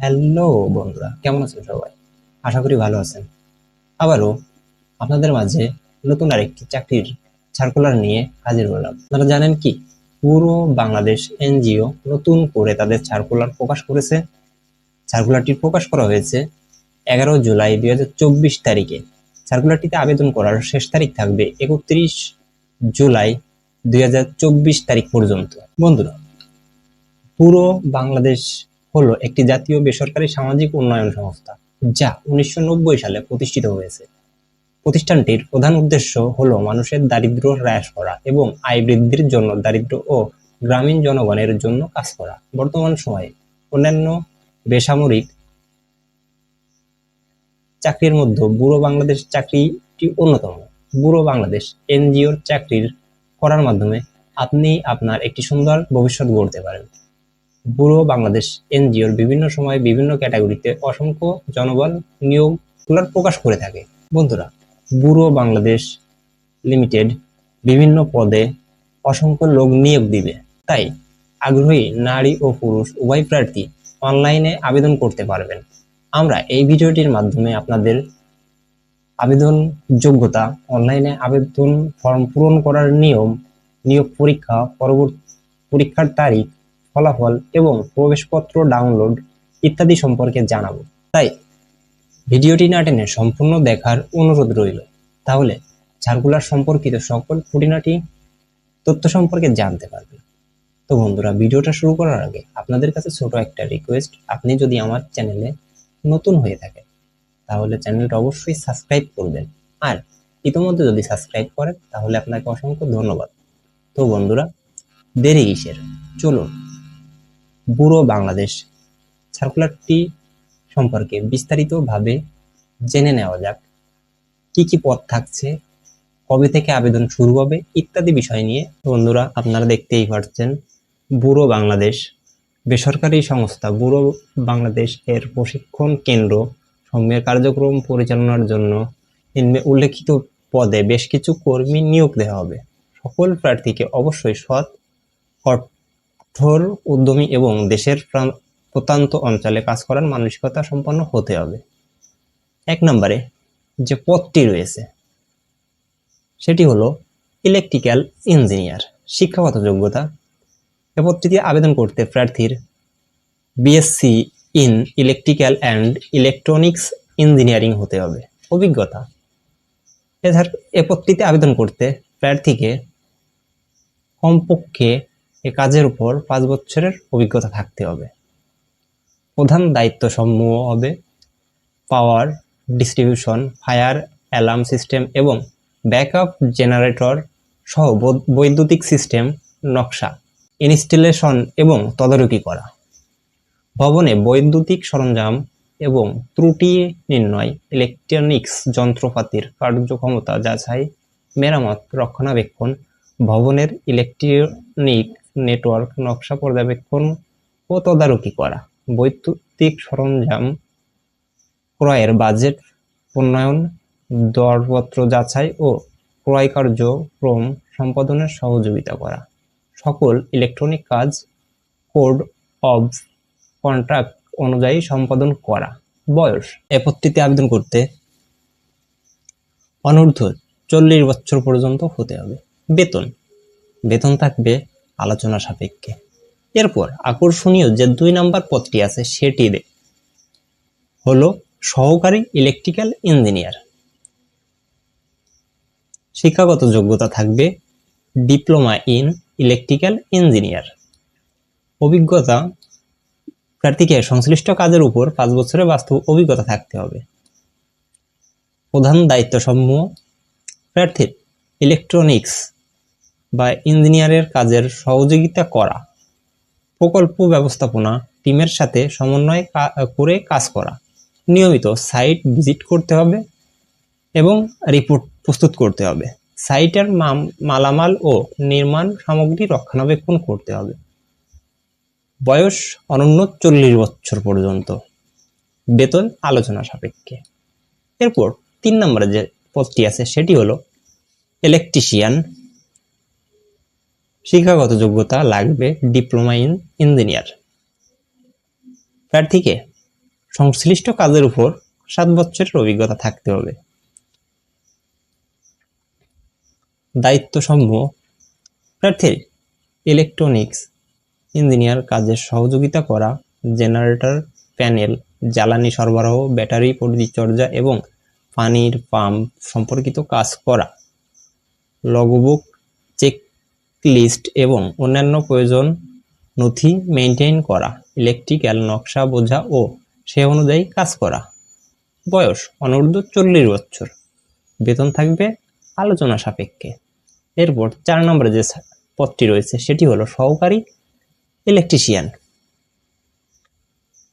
Hello বন্ধুরা। কেমন আছেন সবাই? আশা করি ভালো আছেন। আবারও আপনাদের মাঝে নতুন আরেকটি চাকরির সার্কুলার নিয়ে হাজির হলাম। আপনারা জানেন কি? পুরো বাংলাদেশ এনজিও নতুন করে তাদের সার্কুলার প্রকাশ করেছে। সার্কুলারটি প্রকাশ করা হয়েছে এগারো জুলাই দুই হাজার চব্বিশ তারিখে। সার্কুলারটিতে আবেদন করার শেষ তারিখ থাকবে একত্রিশ জুলাই দুই হাজার চব্বিশ তারিখ পর্যন্ত। বন্ধুরা, পুরো বাংলাদেশ হলো একটি জাতীয় বেসরকারি সামাজিক উন্নয়ন সংস্থা, যা উনিশশো নব্বই সালে প্রতিষ্ঠিত হয়েছে। প্রতিষ্ঠানটির প্রধান উদ্দেশ্য হল মানুষের দারিদ্র্য হ্রাস করা এবং আয় বৃদ্ধির জন্য দারিদ্র ও গ্রামীণ জনগণের জন্য কাজ করা। বর্তমান সময়ে অন্যান্য বেসামরিক চাকরির মধ্যে বুড়ো বাংলাদেশ চাকরিটি অন্যতম। বুড়ো বাংলাদেশ এনজিওর চাকরির করার মাধ্যমে আপনি আপনার একটি সুন্দর ভবিষ্যৎ গড়তে পারেন। বুড়ো বাংলাদেশ, এনজিওর বিভিন্ন সময় বিভিন্ন ক্যাটাগরিতে অসংখ্য জনবল নিয়োগগুলোর প্রকাশ করে থাকে। বন্ধুরা বুড়ো বাংলাদেশ লিমিটেড বিভিন্ন পদে অসংখ্য লোক নিয়োগ দিবে। তাই আগ্রহী নারী ও পুরুষ উভয় প্রার্থী অনলাইনে আবেদন করতে পারবেন। আমরা এই ভিডিওটির মাধ্যমে আপনাদের আবেদন যোগ্যতা, অনলাইনে আবেদন ফর্ম পূরণ করার নিয়ম, নিয়োগ পরীক্ষা, পরবর্তী পরীক্ষার তারিখ ফলাফল এবং প্রবেশপত্র ডাউনলোড ইত্যাদি সম্পর্কে জানাব। তাই ভিডিওটি না টেনে সম্পূর্ণ দেখার অনুরোধ রইল। তাহলে সার্কুলার সম্পর্কিত সকল খুঁটিনাটি তথ্য সম্পর্কে জানতে পারবেন। তো বন্ধুরা, ভিডিওটা শুরু করার আগে আপনাদের কাছে ছোট একটা রিকোয়েস্ট আপনি যদি আমার চ্যানেলে নতুন হয়ে থাকে তাহলে চ্যানেলটা অবশ্যই সাবস্ক্রাইব করবেন। আর ইতিমধ্যে যদি সাবস্ক্রাইব করেন, তাহলে আপনাকে অসংখ্য ধন্যবাদ। তো বন্ধুরা, দেরি কিসের? চলুন বুড়ো বাংলাদেশ সার্কুলারটি সম্পর্কে বিস্তারিতভাবে জেনে নেওয়া যাক। কি কি পদ থাকছে, কবে থেকে আবেদন শুরু হবে ইত্যাদি বিষয় নিয়ে। বন্ধুরা, আপনারা দেখতেই পাচ্ছেন বুড়ো বাংলাদেশ, বেসরকারি সংস্থা বুড়ো বাংলাদেশ এর প্রশিক্ষণ কেন্দ্র সমূহের কার্যক্রম পরিচালনার জন্য উল্লেখিত পদে বেশ কিছু কর্মী নিয়োগ দেওয়া হবে। সকল প্রার্থীকে অবশ্যই সৎ কঠোর, উদ্যমী এবং দেশের প্রত্যন্ত অঞ্চলে কাজ করার মানসিকতা সম্পন্ন হতে হবে। এক নম্বরে যে পদটি রয়েছে, সেটি হলো ইলেকট্রিক্যাল ইঞ্জিনিয়ার শিক্ষাগত যোগ্যতা। এ পদটিতে আবেদন করতে প্রার্থীর BSc in electrical and electronics engineering হতে হবে। অভিজ্ঞতা এছাড়া এ পদটিতে আবেদন করতে প্রার্থীকে কমপক্ষে এ কাজের উপর পাঁচ বছরের অভিজ্ঞতা থাকতে হবে। প্রধান দায়িত্ব সমূহ হবে power distribution fire alarm system এবং ব্যাকআপ জেনারেটর সহ বৈদ্যুতিক সিস্টেম নকশা ইনস্টলেশন এবং তদারকি করা। ভবনে বৈদ্যুতিক সরঞ্জাম এবং ত্রুটি নির্ণয় ইলেকট্রনিক্স যন্ত্রপাতির কার্যক্ষমতা যাচাই, মেরামত, রক্ষণাবেক্ষণ, ভবনের ইলেকট্রনিক নেটওয়ার্ক, নকশা পর্যবেক্ষণ ও তদারকি করা। বৈদ্যুতিক সরঞ্জাম ক্রয়ের বাজেট, উন্নয়ন, দরপত্র যাচাই ও ক্রয় কার্যক্রম সম্পাদনের সহযোগিতা করা। সকল ইলেকট্রনিক কাজ, কোড অব কন্ট্রাক্ট অনুযায়ী সম্পাদন করা। বয়স এপত্তিতে আবেদন করতে অনূর্ধ্ব চল্লিশ বছর পর্যন্ত হতে হবে। বেতন বেতন থাকবে আলোচনা সাপেক্ষে। এরপর আকর্ষণীয় যে দুই নাম্বার পদটি আছে, সেটি দে- হলো সহকারী ইলেকট্রিক্যাল ইঞ্জিনিয়ার শিক্ষাগত যোগ্যতা থাকবে ডিপ্লোমা ইন ইলেকট্রিক্যাল ইঞ্জিনিয়ার অভিজ্ঞতা, প্রার্থীকে সংশ্লিষ্ট কাজের উপর পাঁচ বছরের বাস্তব অভিজ্ঞতা থাকতে হবে। প্রধান দায়িত্ব সমূহ প্রার্থীর ইলেকট্রনিক্স বা ইঞ্জিনিয়ারের কাজের সহযোগিতা করা। প্রকল্প ব্যবস্থাপনা, টিমের সাথে সমন্বয় করে কাজ করা। নিয়মিত সাইট ভিজিট করতে হবে এবং রিপোর্ট প্রস্তুত করতে হবে। সাইটের মালামাল ও নির্মাণ সামগ্রী রক্ষণাবেক্ষণ করতে হবে। বয়স অনন্য চল্লিশ বছর পর্যন্ত। বেতন আলোচনা সাপেক্ষে। এরপর তিন নম্বরে যে পদটি আছে সেটি হলো ইলেকট্রিশিয়ান শিক্ষাগত যোগ্যতা লাগবে ডিপ্লোমা ইন ইঞ্জিনিয়ার। প্রার্থীকে সংশ্লিষ্ট কাজের উপর সাত বছরের অভিজ্ঞতা থাকতে হবে। দায়িত্ব সমূহ প্রার্থীর ইলেকট্রনিক্স ইঞ্জিনিয়ার কাজের সহযোগিতা করা জেনারেটর প্যানেল জ্বালানি সরবরাহ, ব্যাটারি পরিচর্যা এবং পানির পাম্প সম্পর্কিত কাজ করা। লগবুক চেক লিস্ট এবং অন্যান্য প্রয়োজন নথি মেনটেন করা, ইলেকট্রিক্যাল নকশা বোঝা ও সে অনুযায়ী কাজ করা। বয়স অনূর্ধ্ব চল্লিশ বছর। বেতন থাকবে আলোচনা সাপেক্ষে। এরপর চার নম্বরে যে পদটি রয়েছে সেটি হলো সহকারী ইলেকট্রিশিয়ান।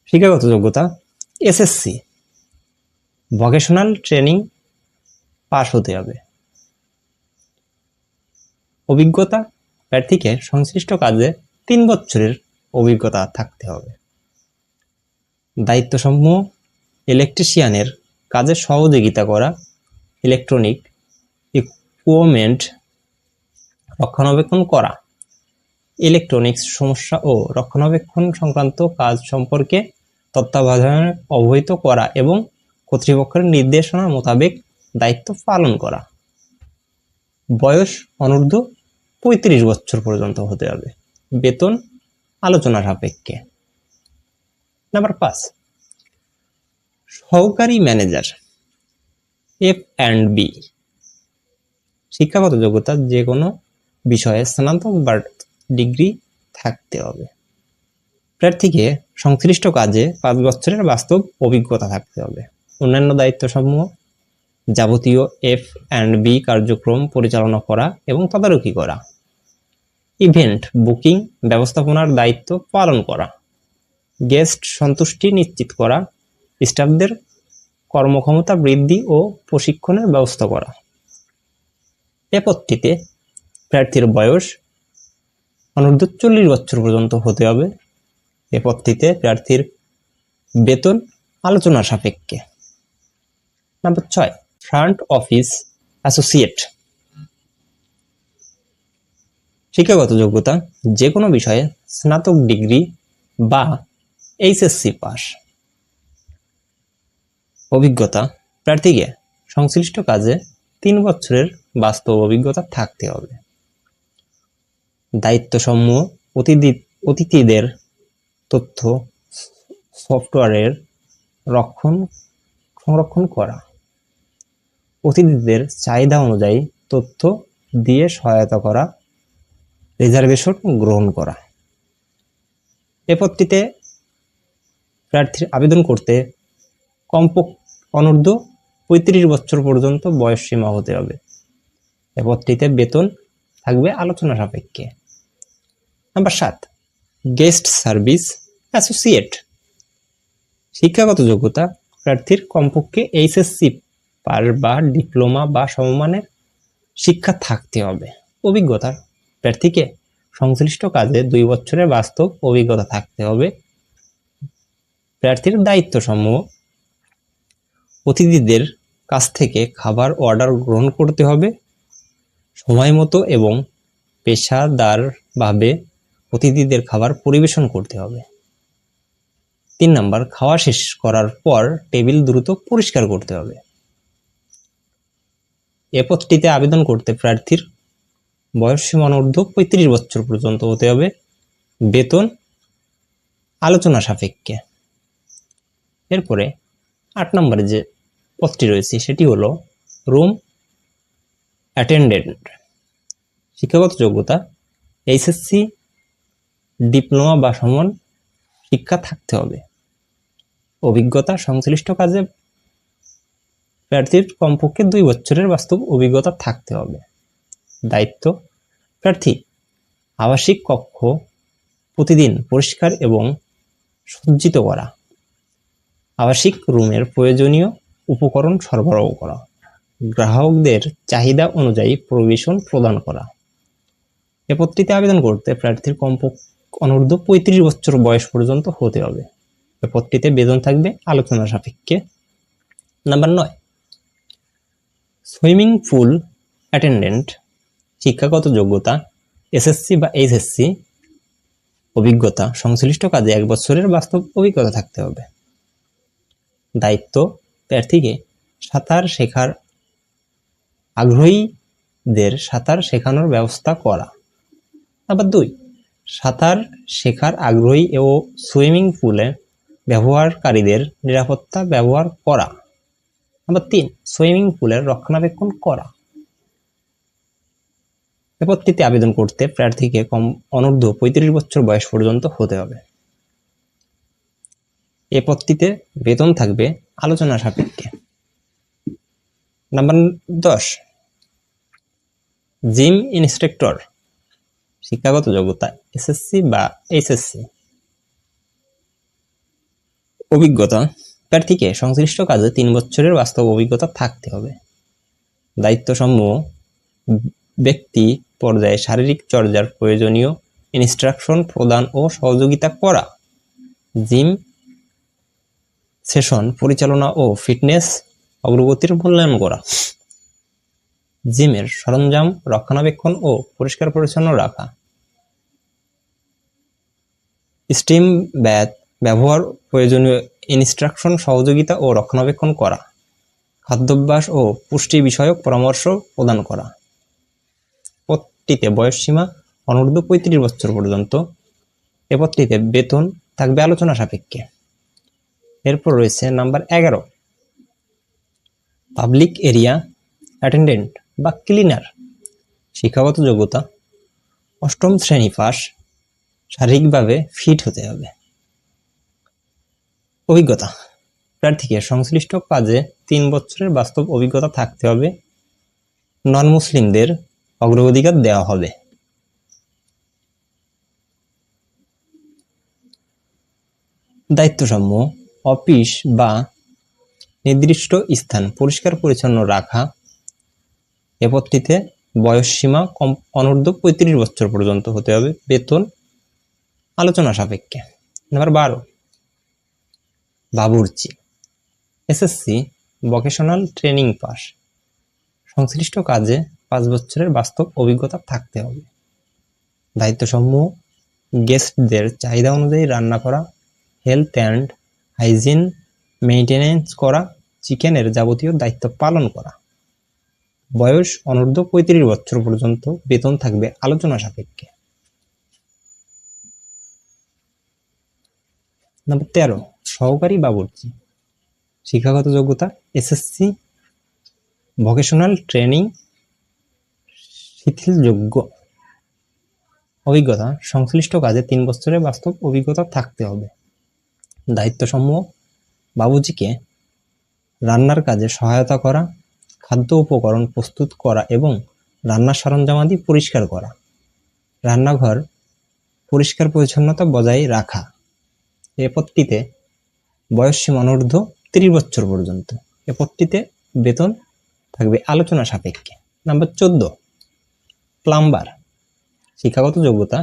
শিক্ষাগত যোগ্যতা, এসএসসি। ভোকেশনাল ট্রেনিং পাস হতে হবে। অভিজ্ঞতা প্রার্থীকে সংশ্লিষ্ট কাজে তিন বছরের অভিজ্ঞতা থাকতে হবে। দায়িত্বসমূহ ইলেকট্রিশিয়ানের কাজে সহযোগিতা করা ইলেকট্রনিক ইকুইপমেন্ট রক্ষণাবেক্ষণ করা ইলেকট্রনিক্স সমস্যা ও রক্ষণাবেক্ষণ সংক্রান্ত কাজ সম্পর্কে তত্ত্বাবধানে অবহিত করা এবং কর্তৃপক্ষের নির্দেশনা মোতাবেক দায়িত্ব পালন করা। বয়স, অনূর্ধ্ব পঁয়ত্রিশ বছর পর্যন্ত হতে হবে। বেতন আলোচনা সাপেক্ষে। নাম্বার পাঁচ, সহকারী ম্যানেজার, এফ অ্যান্ড বি। শিক্ষাগত যোগ্যতা যে কোনো বিষয়ে স্নাতক বা ডিগ্রি থাকতে হবে। প্রার্থীকে সংশ্লিষ্ট কাজে পাঁচ বছরের বাস্তব অভিজ্ঞতা থাকতে হবে। অন্যান্য দায়িত্বসমূহ, যাবতীয় এফ অ্যান্ড বি কার্যক্রম পরিচালনা করা এবং তদারকি করা। ইভেন্ট বুকিং ব্যবস্থাপনার দায়িত্ব পালন করা, গেস্ট সন্তুষ্টি নিশ্চিত করা, স্টাফদের কর্মক্ষমতা বৃদ্ধি ও প্রশিক্ষণের ব্যবস্থা করা। এ পদটিতে প্রার্থীর বয়স অনূর্ধ্ব চল্লিশ বছর পর্যন্ত হতে হবে। এ প্রার্থীর বেতন আলোচনা সাপেক্ষে। নাম্বার ছয়, ফ্রন্ট অফিস অ্যাসোসিয়েট। শিক্ষাগত যোগ্যতা যে কোনো বিষয়ে স্নাতক ডিগ্রি বা এইচএসসি পাস। অভিজ্ঞতা, প্রার্থীকে সংশ্লিষ্ট কাজে তিন বছরের বাস্তব অভিজ্ঞতা থাকতে হবে। দায়িত্বসমূহ অতিথি, অতিথিদের তথ্য, সফটওয়্যারের রক্ষণ, সংরক্ষণ করা। অতিথিদের চাহিদা অনুযায়ী তথ্য দিয়ে সহায়তা করা রিজার্ভেশন গ্রহণ করা। এ প্রার্থীর আবেদন করতে কমপক্ষে অনূর্ধ্ব পঁয়ত্রিশ বছর পর্যন্ত বয়স সীমা হতে হবে। এ বেতন থাকবে আলোচনা সাপেক্ষে। নাম্বার সাত, গেস্ট সার্ভিস অ্যাসোসিয়েট। শিক্ষাগত যোগ্যতা প্রার্থীর কমপক্ষে এইচএসসি পার বা ডিপ্লোমা বা সমমানের শিক্ষা থাকতে হবে। অভিজ্ঞতা প্রার্থীকে সংশ্লিষ্ট কাজে দুই বছরের বাস্তব অভিজ্ঞতা থাকতে হবে। প্রার্থীর দায়িত্ব সমূহ অতিথিদের কাছ থেকে খাবার অর্ডার গ্রহণ করতে হবে। সময় মতো এবং পেশাদারভাবে অতিথিদের খাবার পরিবেশন করতে হবে। তিন নাম্বার, খাওয়া শেষ করার পর টেবিল দ্রুত পরিষ্কার করতে হবে। এ পদটিতে আবেদন করতে প্রার্থীর বয়স সীমা অনূর্ধ্ব পঁয়ত্রিশ বছর পর্যন্ত হতে হবে বেতন আলোচনা সাপেক্ষে। এরপরে আট নম্বরে যে পদটি রয়েছে সেটি হলো রুম অ্যাটেন্ডেন্ট, শিক্ষাগত যোগ্যতা, এইচএসসি, ডিপ্লোমা বা সমান শিক্ষা থাকতে হবে। অভিজ্ঞতা সংশ্লিষ্ট কাজে প্রার্থীর কমপক্ষে দুই বছরের বাস্তব অভিজ্ঞতা থাকতে হবে। দায়িত্ব, প্রার্থী, আবাসিক কক্ষ প্রতিদিন পরিষ্কার এবং সজ্জিত করা। আবাসিক রুমের প্রয়োজনীয় উপকরণ সরবরাহ করা। গ্রাহকদের চাহিদা অনুযায়ী প্রবেশন প্রদান করা। এ পত্রিতে আবেদন করতে প্রার্থীর কমপক্ষে অনূর্ধ্ব পঁয়ত্রিশ বছর বয়স পর্যন্ত হতে হবে। এ পদটিতে বেতন থাকবে আলোচনা সাপেক্ষে। নাম্বার নয়, সুইমিং পুল অ্যাটেন্ডেন্ট শিক্ষাগত যোগ্যতা, এসএসসি বা এইচএসসি অভিজ্ঞতা সংশ্লিষ্ট কাজে এক বছরের বাস্তব অভিজ্ঞতা থাকতে হবে। দায়িত্ব প্রার্থীকে সাঁতার শেখার, আগ্রহীদের সাঁতার শেখানোর ব্যবস্থা করা। আবার দুই, সাঁতার শেখার আগ্রহী ও সুইমিং পুলে ব্যবহারকারীদের নিরাপত্তা ব্যবহার করা। আবার তিন, সুইমিং পুলের রক্ষণাবেক্ষণ করা। বিপত্তিতে আবেদন করতে প্রার্থীকে কম অনূর্ধ্ব পঁয়ত্রিশ বছর বয়স পর্যন্ত হতে হবে। এ পদটিতে বেতন থাকবে আলোচনা সাপেক্ষে। নাম্বার দশ, জিম ইন্সট্রাক্টর, শিক্ষাগত যোগ্যতা, এসএসসি বা এইচএসসি। অভিজ্ঞতা, প্রার্থীকে সংশ্লিষ্ট কাজে তিন বছরের বাস্তব অভিজ্ঞতা থাকতে হবে। দায়িত্বসমূহ ব্যক্তি পর্যায়ে শারীরিক চর্যার প্রয়োজনীয় ইনস্ট্রাকশন প্রদান ও সহযোগিতা করা। জিম সেশন পরিচালনা ও ফিটনেস অগ্রগতির মূল্যায়ন করা। জিমের সরঞ্জাম রক্ষণাবেক্ষণ ও পরিষ্কার পরিচ্ছন্ন রাখা। স্টিম ব্যাথ ব্যবহার প্রয়োজনীয় ইনস্ট্রাকশন সহযোগিতা ও রক্ষণাবেক্ষণ করা। খাদ্যাভ্যাস ও পুষ্টি বিষয়ক পরামর্শ প্রদান করা। পদটিতে বয়সসীমা অনূর্ধ্ব পঁয়ত্রিশ বছর পর্যন্ত। এ পদটিতে বেতন থাকবে আলোচনা সাপেক্ষে। এরপর রয়েছে নাম্বার এগারো। পাবলিক এরিয়া অ্যাটেন্ডেন্ট বা ক্লিনার। শিক্ষাগত যোগ্যতা। অষ্টম শ্রেণি পাস। শারীরিকভাবে ফিট হতে হবে। অভিজ্ঞতা। প্রার্থীকে সংশ্লিষ্ট কাজে তিন বছরের বাস্তব অভিজ্ঞতা থাকতে হবে। নন মুসলিমদের অগ্রাধিকার দেওয়া হবে। দায়িত্বসমূহ অফিস বা নির্দিষ্ট স্থান পরিষ্কার পরিচ্ছন্ন রাখা। এ পদটিতে বয়সসীমা কম, অনূর্ধ্ব পঁয়ত্রিশ বছর পর্যন্ত হতে হবে। বেতন আলোচনা সাপেক্ষে। নাম্বার বারো, বাবুর্চি, এসএসসি ভোকেশনাল ট্রেনিং পাস সংশ্লিষ্ট কাজে পাঁচ বছরের বাস্তব অভিজ্ঞতা থাকতে হবে। দায়িত্বসমূহ গেস্টদের চাহিদা অনুযায়ী রান্না করা হেলথ অ্যান্ড হাইজিন মেইনটেনেন্স করা, চিকেনের যাবতীয় দায়িত্ব পালন করা। বয়স অনূর্ধ্ব পঁয়ত্রিশ বছর পর্যন্ত বেতন থাকবে আলোচনা সাপেক্ষে। নম্বর তেরো, সহকারী বাবুর্চি। শিক্ষাগত যোগ্যতা, এসএসসি ভোকেশনাল ট্রেনিং শিথিলযোগ্য অভিজ্ঞতা। সংশ্লিষ্ট কাজে তিন বছরের বাস্তব অভিজ্ঞতা থাকতে হবে। দায়িত্বসমূহ। বাবুজিকে রান্নার কাজে সহায়তা করা, খাদ্য উপকরণ প্রস্তুত করা এবং রান্নার সরঞ্জামাদি পরিষ্কার করা। রান্নাঘর পরিষ্কার পরিচ্ছন্নতা বজায় রাখা। এ পদটিতে বয়স সীমা অনূর্ধ্ব তিরিশ বছর পর্যন্ত। এ পদটিতে বেতন থাকবে আলোচনা সাপেক্ষে। নাম্বার চোদ্দ। প্লাম্বার, শিক্ষাগত যোগ্যতা,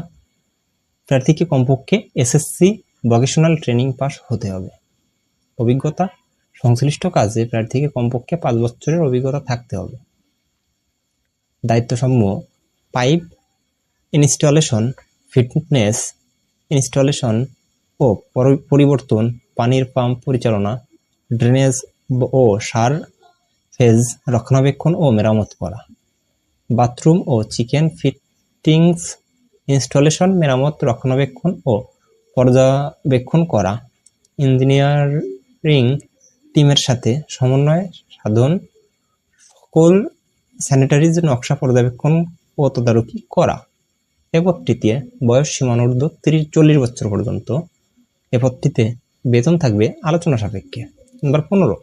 প্রার্থীকে কমপক্ষে এসএসসি ভোকেশনাল ট্রেনিং পাস হতে হবে। অভিজ্ঞতা, সংশ্লিষ্ট কাজে প্রার্থীকে কমপক্ষে পাঁচ বছরের অভিজ্ঞতা থাকতে হবে। দায়িত্বসমূহ পাইপ ইনস্টলেশন, ফিটনেস ইনস্টলেশন ও পরিবর্তন, পানির পাম্প পরিচালনা, ড্রেনেজ ও সার ফেজ রক্ষণাবেক্ষণ ও মেরামত করা। বাথরুম ও চিকেন ফিটিংস ইনস্টলেশন মেরামত, রক্ষণাবেক্ষণ ও পর্যবেক্ষণ করা। ইঞ্জিনিয়ারিং টিমের সাথে সমন্বয় সাধন, সকল স্যানিটারিজ নকশা পর্যবেক্ষণ ও তদারকি করা। এ পদটিতে বয়স সীমানুর্ধ্ব তিরিশ, চল্লিশ বছর পর্যন্ত। এ বেতন থাকবে আলোচনা সাপেক্ষে। নাম্বার পনেরো।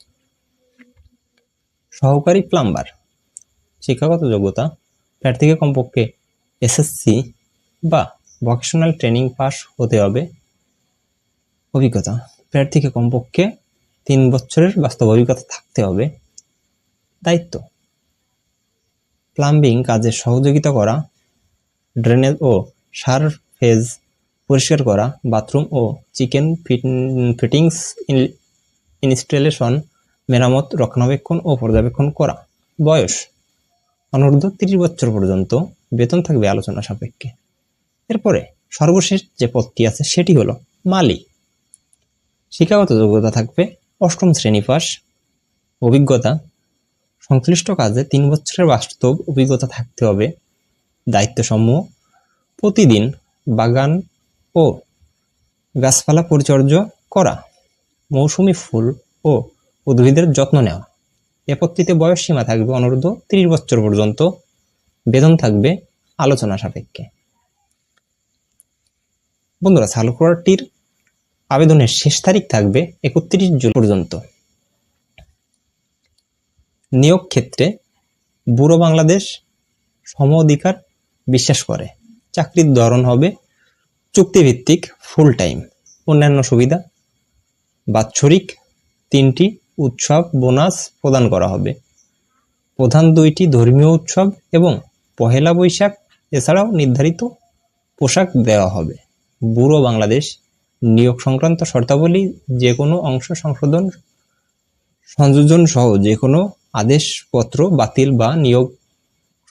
সহকারী প্লাম্বার। শিক্ষাগত যোগ্যতা, প্রার্থীকে কমপক্ষে এসএসসি বা ভোকেশনাল ট্রেনিং পাস হতে হবে। অভিজ্ঞতা, প্রার্থীকে কমপক্ষে তিন বছরের বাস্তব অভিজ্ঞতা থাকতে হবে। দায়িত্ব প্লাম্বিং কাজে সহযোগিতা করা ড্রেনেজ ও সার ফেজ পরিষ্কার করা বাথরুম ও চিকেন ফিটিংস ইনস্টলেশন মেরামত, রক্ষণাবেক্ষণ ও পর্যবেক্ষণ করা। বয়স অনূর্ধ্ব তিরিশ বছর পর্যন্ত বেতন থাকবে আলোচনা সাপেক্ষে। এরপরে সর্বশেষ যে পদটি আছে সেটি হলো মালি। শিক্ষাগত যোগ্যতা থাকবে অষ্টম শ্রেণি পাস অভিজ্ঞতা, সংশ্লিষ্ট কাজে তিন বছরের বাস্তব অভিজ্ঞতা থাকতে হবে, দায়িত্বসমূহ, প্রতিদিন বাগান ও গাছপালা পরিচর্যা করা, মৌসুমি ফুল ও উদ্ভিদের যত্ন নেওয়া। এপত্তিতে বয়স সীমা থাকবে অনূর্ধ্ব ত্রিশ বছর পর্যন্ত। বেতন থাকবে আলোচনা সাপেক্ষে। বন্ধুরা সালকুয়ারটির আবেদনের শেষ তারিখ থাকবে একত্রিশ জুন পর্যন্ত। নিয়োগ ক্ষেত্রে বুড়ো বাংলাদেশ সম অধিকার বিশ্বাস করে। চাকরির ধরন হবে চুক্তিভিত্তিক ফুল টাইম অন্যান্য সুবিধা, বাৎসরিক তিনটি উৎসব বোনাস প্রদান করা হবে। প্রধান দুইটি ধর্মীয় উৎসব এবং পহেলা বৈশাখ এছাড়াও নির্ধারিত পোশাক দেওয়া হবে। বুড়ো বাংলাদেশ নিয়োগ সংক্রান্ত শর্তাবলী যে কোনো অংশ সংশোধন সংযোজন সহ যে কোনো আদেশপত্র বাতিল বা নিয়োগ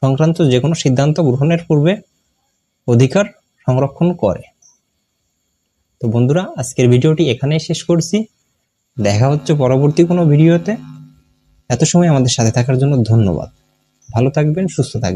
সংক্রান্ত যে কোনো সিদ্ধান্ত গ্রহণের পূর্বে অধিকার সংরক্ষণ করে। তো বন্ধুরা, আজকের ভিডিওটি এখানেই শেষ করছি। দেখা হচ্ছে পরবর্তী কোনো ভিডিওতে। এত সময় আমাদের সাথে থাকার জন্য ধন্যবাদ। ভালো থাকবেন, সুস্থ থাকবেন।